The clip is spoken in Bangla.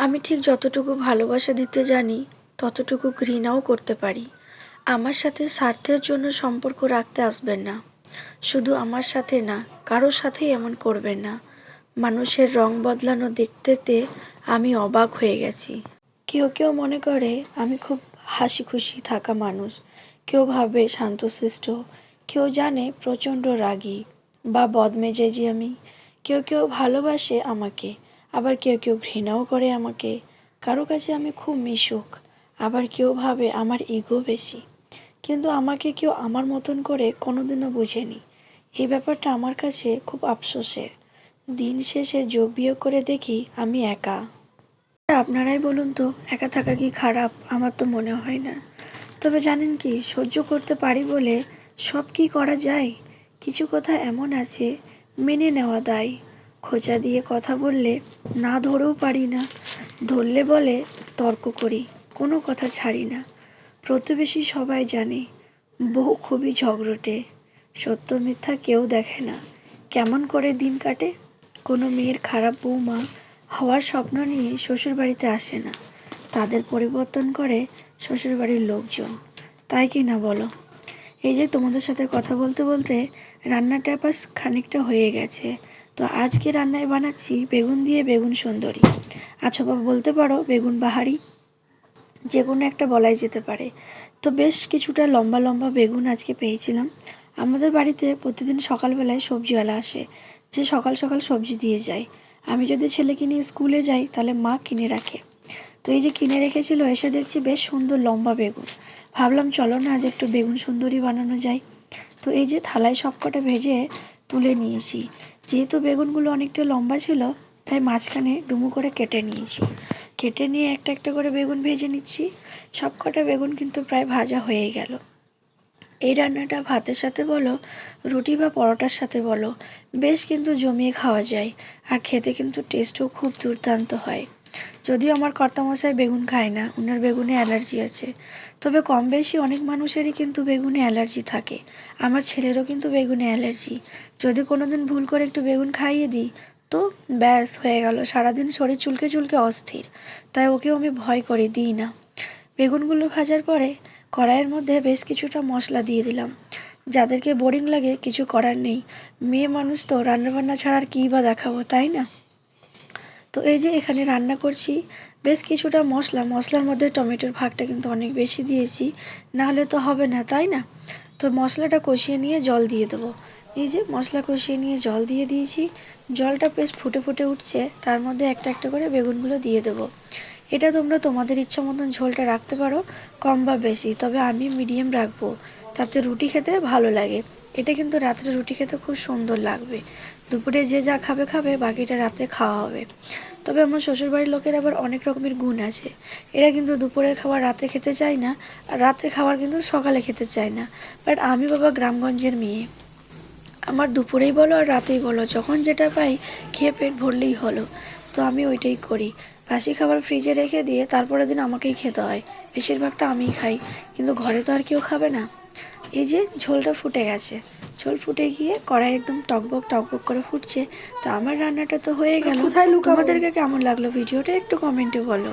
আমি ঠিক যতটুকু ভালোবাসা দিতে জানি, ততটুকু ঘৃণাও করতে পারি। আমার সাথে স্বার্থের জন্য সম্পর্ক রাখতে আসবেন না। শুধু আমার সাথে না, কারোর সাথেই এমন করবেন না। মানুষের রং বদলানো দেখতে দেখতে আমি অবাক হয়ে গেছি। কেউ কেউ মনে করে, আমি খুব হাসি খুশি থাকা মানুষ। কেউ ভাবে শান্তশিষ্ট। কেউ জানে প্রচণ্ড রাগী বা বদমেজেজি আমি। কেউ কেউ ভালোবাসে আমাকে। আবার কেউ কেউ ঘৃণাও করে আমাকে। কারও কাছে আমি খুব মিশুক, আবার কেউ ভাবে আমার ইগো বেশি। কিন্তু আমাকে কেউ আমার মতন করে কোনোদিনও বুঝেনি। এই ব্যাপারটা আমার কাছে খুব আফসোসের। দিন শেষে যোগ বিয়োগ করে দেখি আমি একা। আপনারাই বলুন তো, একা থাকা কি খারাপ? আমার তো মনে হয় না। তবে জানেন কি, সহ্য করতে পারি বলে সব কি করা যায়? কিছু কথা এমন আছে, মেনে নেওয়া দায়। খোঁচা দিয়ে কথা বললে, না ধরেও পারি না। ধরলে বলে, তর্ক করি, কোনো কথা ছাড়ি না। প্রতিবেশী সবাই জানে, বউ খুবই ঝগড়টে, সত্য মিথ্যা কেউ দেখে না। কেমন করে দিন কাটে? কোনো মেয়ের খারাপ বৌমা হওয়ার স্বপ্ন নিয়ে শ্বশুরবাড়িতে আসে না। তাদের পরিবর্তন করে শ্বশুরবাড়ির লোকজন। তাই কি না বলো? এই যে তোমাদের সাথে কথা বলতে বলতে রান্নাটা বাস খানিকটা হয়ে গেছে। তো আজকে রান্নায় বানাচ্ছি বেগুন দিয়ে বেগুন সুন্দরী। আচ্ছা বাবা, বলতে পারো বেগুন বাহারি? যে কোনো একটা বলাই যেতে পারে। তো বেশ কিছুটা লম্বা লম্বা বেগুন আজকে পেয়েছিলাম। আমাদের বাড়িতে প্রতিদিন সকালবেলায় সবজিওয়ালা আসে। যে সকাল সকাল সবজি দিয়ে যায়। আমি যদি ছেলেকে নিয়ে স্কুলে যাই, তাহলে মা কিনে রাখে। তো এই যে কিনে রেখেছিল, এসে দেখছি বেশ সুন্দর লম্বা বেগুন। ভাবলাম চলো না, আজ একটু বেগুন সুন্দরী বানানো যায়। তো এই যে থালায় সবকটা ভেজে তুলে নিয়েছি। যেহেতু বেগুনগুলো অনেকটা লম্বা ছিল, তাই মাঝখানে ডুমু করে কেটে নিয়েছি। কেটে নিয়ে একটা একটা করে বেগুন ভেজে নিচ্ছি। সব কটা বেগুন কিন্তু প্রায় ভাজা হয়ে গেল। এই রান্নাটা ভাতের সাথে বলো, রুটি বা পরোটার সাথে বলো, বেশ কিন্তু জমিয়ে খাওয়া যায়। আর খেতে কিন্তু টেস্টও খুব দুর্দান্ত হয়। যদিও আমার কর্তামশাই বেগুন খায় না ওনার বেগুনে অ্যালার্জি আছে। তবে কম বেশি অনেক মানুষেরই কিন্তু বেগুনে অ্যালার্জি থাকে। আমার ছেলেরও কিন্তু বেগুনে অ্যালার্জি। যদি কোনো দিন ভুল করে একটু বেগুন খাইয়ে দিই, তো ব্যাস হয়ে গেল। সারাদিন শরীর চুলকে চুলকে অস্থির। তাই ওকেও আমি ভয় করে দিই না। বেগুনগুলো ভাজার পরে কড়াইয়ের মধ্যে বেশ কিছুটা মশলা দিয়ে দিলাম। যাদেরকে বোরিং লাগে কিছু করার নেই। মেয়ে মানুষ তো, রান্নাবান্না ছাড়া আর কী বা দেখাবো, তাই না? তো এই যে এখানে রান্না করছি, বেশ কিছুটা মশলা, মশলার মধ্যে টমেটোর ভাগটা কিন্তু অনেক বেশি দিয়েছি, নাহলে তো হবে না, তাই না? তো মশলাটা কষিয়ে নিয়ে জল দিয়ে দেবো। এই যে মশলা কষিয়ে নিয়ে জল দিয়ে দিয়েছি, জলটা বেশ ফুটে ফুটে উঠছে, তার মধ্যে একটা একটা করে বেগুনগুলো দিয়ে দেবো। এটা তোমরা তোমাদের ইচ্ছা মতন ঝোলটা রাখতে পারো, কম বা বেশি, তবে আমি মিডিয়াম রাখব, তাতে রুটি খেতে ভালো লাগে। এটা কিন্তু রাত্রে রুটি খেতে খুব সুন্দর লাগবে। দুপুরে যে যা খাবে খাবে, বাকিটা রাতে খাওয়া হবে। তবে আমার শ্বশুরবাড়ির লোকের আবার অনেক রকমের গুণ আছে। এরা কিন্তু দুপুরের খাবার রাতে খেতে চায় না, আর রাতের খাবার কিন্তু সকালে খেতে চায় না। বাট আমি বাবা গ্রামগঞ্জের মেয়ে। আমার দুপুরেই বলো আর রাতেই বলো, যখন যেটা পাই খেয়ে পেট ভরলেই হলো। তো আমি ওইটাই করি। বাসি খাবার ফ্রিজে রেখে দিয়ে তারপরের দিন আমাকেই খেতে হয়। বেশিরভাগটা আমিই খাই। কিন্তু ঘরে তো আর কেউ খাবে না। এই যে ঝোলটা ফুটে গেছে। ঝোল ফুটে গিয়ে কড়াই একদম টকবক টকবক করে ফুটছে। তো আমার রান্নাটা তো হয়ে গেল? তোমাদেরকে কেমন লাগল ভিডিওটা একটু কমেন্টে বলো।